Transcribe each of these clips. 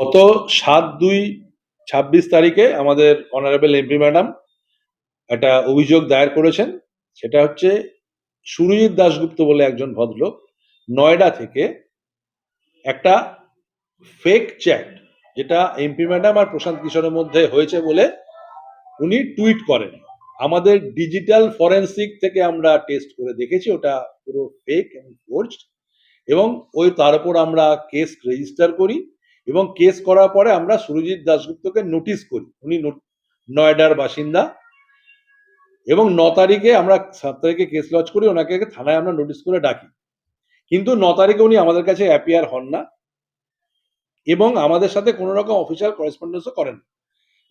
গত সাত দুই ছাব্বিশ তারিখে আমাদের অনারেবল এমপি ম্যাডাম একটা অভিযোগ দায়ের করেছেন। সেটা হচ্ছে সুরজিৎ দাশগুপ্ত বলে একজন ভদ্রলোক নয়ডা থেকে একটা ফেক চ্যাট যেটা এমপি ম্যাডাম আর প্রশান্ত কিশোরের মধ্যে হয়েছে বলে উনি টুইট করেন। আমাদের ডিজিটাল ফরেন্সিক থেকে আমরা টেস্ট করে দেখেছি, ওটা পুরো ফেক এবং ফোর্জড এবং ওই তার উপর আমরা কেস রেজিস্টার করি। এবং কেস করার পরে আমরা সুরজিৎ দাশগুপ্তকে নোটিশ করি। উনি নয়ডার বাসিন্দা। এবং ন তারিখে আমরা সাত তারিখে কেস লজ করি, ওনাকে থানায় আমরা নোটিশ করে ডাকি। কিন্তু ন তারিখে উনি আমাদের কাছে অ্যাপিয়ার হন না। এবং আমাদের সাথে কোনো রকম অফিসিয়াল করেসপন্ডেন্সও করেন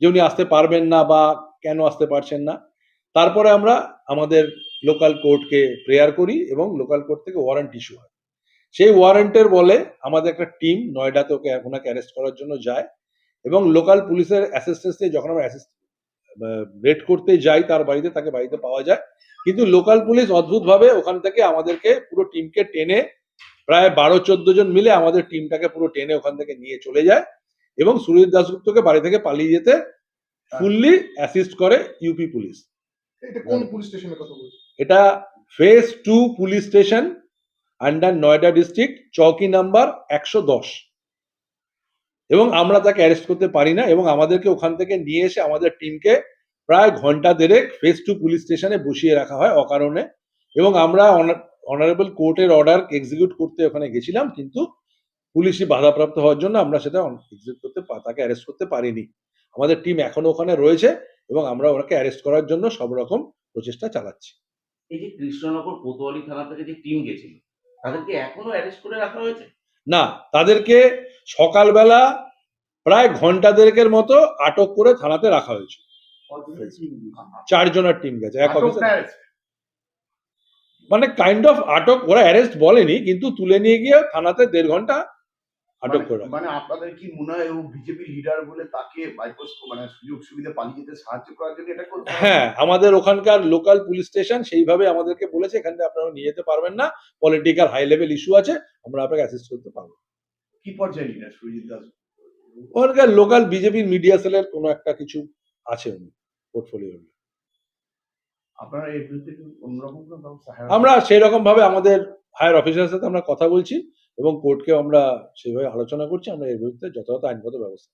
যে উনি আসতে পারবেন না বা কেন আসতে পারছেন না। তারপরে আমরা আমাদের লোকাল কোর্টকে প্রেয়ার করি এবং লোকাল কোর্ট থেকে ওয়ারেন্ট ইস্যু হয়। সেই ওয়ারেন্টের বলে আমাদের একটা টিম নয়ডাতে ওকে ওনাকে অ্যারেস্ট করার জন্য যায় এবং লোকাল পুলিশের অ্যাসিস্ট্যান্সে যখন আমরা রেড করতে যাই তার বাড়িতে তাকে বাড়িতে পাওয়া যায়। কিন্তু লোকাল পুলিশ অদ্ভুতভাবে ওখান থেকে আমাদেরকে পুরো টিমকে টেনে প্রায় বারো চোদ্দ জন মিলে আমাদের টিমটাকে পুরো টেনে ওখান থেকে নিয়ে চলে যায় এবং সুরজিৎ দাসগুপ্তকে বাড়ি থেকে পালিয়ে যেতে ফুললি অ্যাসিস্ট করে ইউপি পুলিশ এটা কোন পুলিশ স্টেশনের কথা বলছো? এটা phase two police station under Noida district চৌকি নাম্বার একশো দশ। এবং আমরা তাকে অ্যারেস্ট করতে পারি না এবং আমাদেরকে ওখান থেকে নিয়ে এসে আমাদের টিমকে প্রায় ঘণ্টা দেড়েক ফেস টু পুলিশ স্টেশনে বসিয়ে রাখা হয় অকারণে। এবং আমরা অনারেবল কোর্টের অর্ডার এক্সিকিউট করতে ওখানে গেছিলাম, কিন্তু পুলিশই বাধাপ্রাপ্ত হওয়ার জন্য আমরা সেটা এক্সিকিউট করতে তাকে অ্যারেস্ট করতে পারিনি। আমাদের টিম এখনও ওখানে রয়েছে এবং আমরা ওনাকে অ্যারেস্ট করার জন্য সব রকম প্রচেষ্টা চালাচ্ছি। এই যে কৃষ্ণনগর কোতোয়ালি থানা থেকে যে টিম গেছিল তাদেরকে এখনও অ্যারেস্ট করে রাখা হয়েছে? না তাদেরকে সকালবেলা প্রায় ঘণ্টা দেড়েকের মতো আটক করে থানাতে রাখা হয়েছে। চারজনের টিম গেছে এক অফিসার মানে কাইন্ড অফ আটক ওরা অ্যারেস্ট বলেনি কিন্তু তুলে নিয়ে গিয়ে থানাতে দেড় ঘণ্টা আটক করে। মানে- মানে আপনাদের কি মনে হয় ও বিজেপি লিডার বলে তাকে বাইপাস মানে সুযোগ সুবিধা পালিয়ে যেতে সাহায্য করার জন্য এটা করছে হ্যাঁ আমাদের ওখানকার লোকাল পুলিশ স্টেশন সেইভাবে আমাদেরকে বলেছে এখান আপনারা নিয়ে যেতে পারবেন না। পলিটিক্যাল হাই লেভেল ইস্যু আছে আমরা আপনাকে অ্যাসিস্ট করতে পারব। কি পর্যায়ে লিডার সুজিত দাস? ওখানকার লোকাল বিজেপির মিডিয়া সেলের কোনো একটা কিছু আছে পোর্টফোলিও ব্যবস্থা হ্যাঁ আমরা সেই রকম ভাবে আমাদের হায়ার অফিসারের সাথে আমরা কথা বলছি। এবং কোর্টকে আমরা সেভাবে আলোচনা করছি। আমরা এর বিরুদ্ধে যথাযথ আইনগত ব্যবস্থা